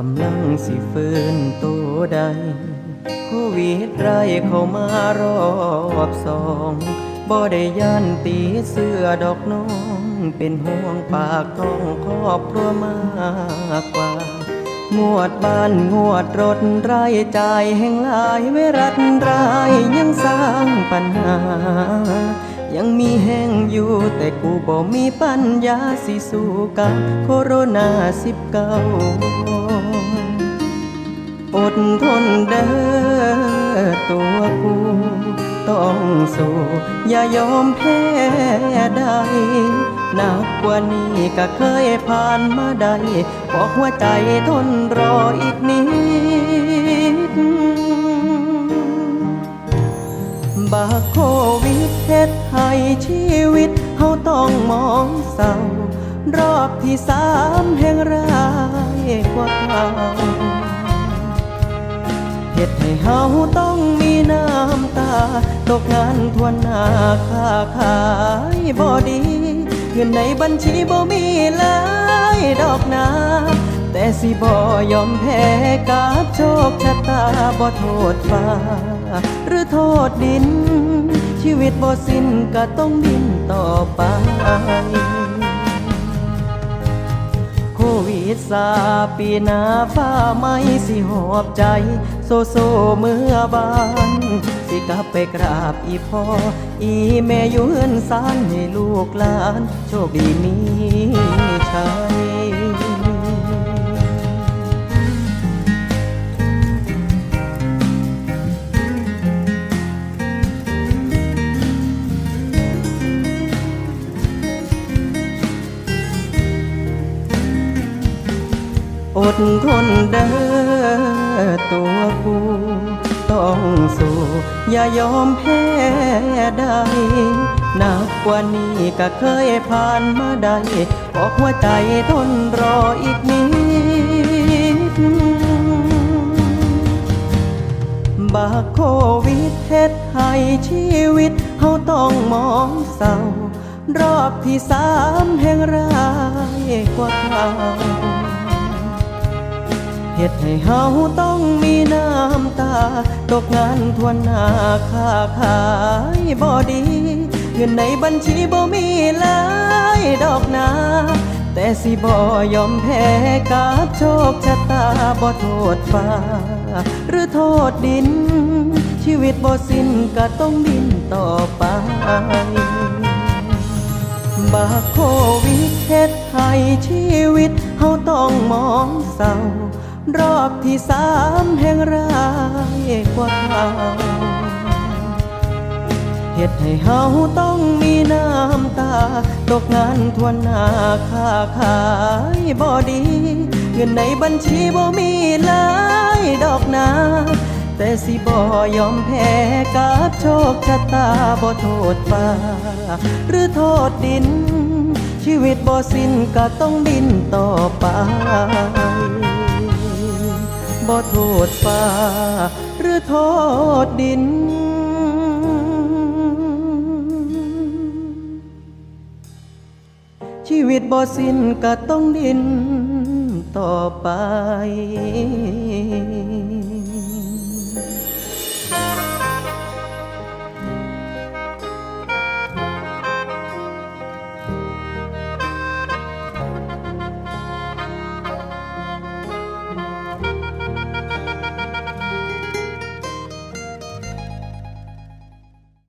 กำลังสิฟื้นตัวใดโควิดไรเข้ามารอบสองบ่ได้ย่านตีเสื้อดอกน้อง เป็นห่วงปากท้องครอบครัวมากกว่า งวดบ้านงวดรถไรายจ่ายแห่งหลายเวรัตรายยังสร้างปัญหา ยังมีแห้งอยู่แต่กูบ่มีปัญญาสิสู้กับโคโรนาสิบเก้า อดทนเด้อตัวกูต้องสู้อย่ายอมแพ้ได้หนักกว่านี้ก็เคยผ่านมาได้บอหัวใจทนรออีกนิด บาโควิดเฮ็ดให้ชีวิตเฮาต้องมองเศร้ารอบที่สามแห่งร้ายกว่าเก่า เฮ็ดให้เฮาต้องมีน้ำตา ตกงานทวนหน้าค่าขายบ่ดีเงินในบัญชีบ่มีหลายดอกนาแต่สิบ่ยอมแพ้กับโชคชะตาบ่โทษฟ้า หรือโทษดิน ชีวิตบ่สิ้นก็ต้องดินต่อไป คิดซาปีนาฟ้าไม่สิหอบใจ โซโซเมื่อบาน สิกลับไปกราบอีพ่อ อีแม่ยืนสานให้ลูกหลาน โชคดีมีชัย อดทนเด้อตัวกูต้องสู้อย่ายอมแพ้ได้หนักกว่านี้ก็เคยผ่านมาได้บอกหัวใจทนรออีกนิดบาโควิดเฮ็ดให้ชีวิตเฮาต้องมองเศร้ารอบที่สามแห่งร้ายกว่าเก่า เฮ็ดให้เฮาต้องมีน้ำตา ตกงานทวนหน้าค่าขายบ่ดี เงินในบัญชีบ่มีหลายดอกนา แต่สิบ่ยอมแพ้กับโชคชะตาบ่โทษฟ้า หรือโทษดิน ชีวิตบ่สิ้นก็ต้องดินต่อไปบาโควิดเฮ็ดให้ชีวิตเฮาต้องมองเศร้า รอบที่สามแห่งร้ายกว่าเก่าเฮ็ดให้เฮาต้องมีน้ำตา ตกงานทวนหน้าค่าขายบ่ดี เงินในบัญชีบ่มีหลายดอกนา แต่สิบ่ยอมแพ้กับโชคชะตาบ่โทษฟ้า หรือโทษดิน ชีวิตบ่สิ้นก็ต้องดินต่อไป บ่โทษฟ้า หรือโทษดิน ชีวิตบ่สิ้นก็ต้องดินต่อไป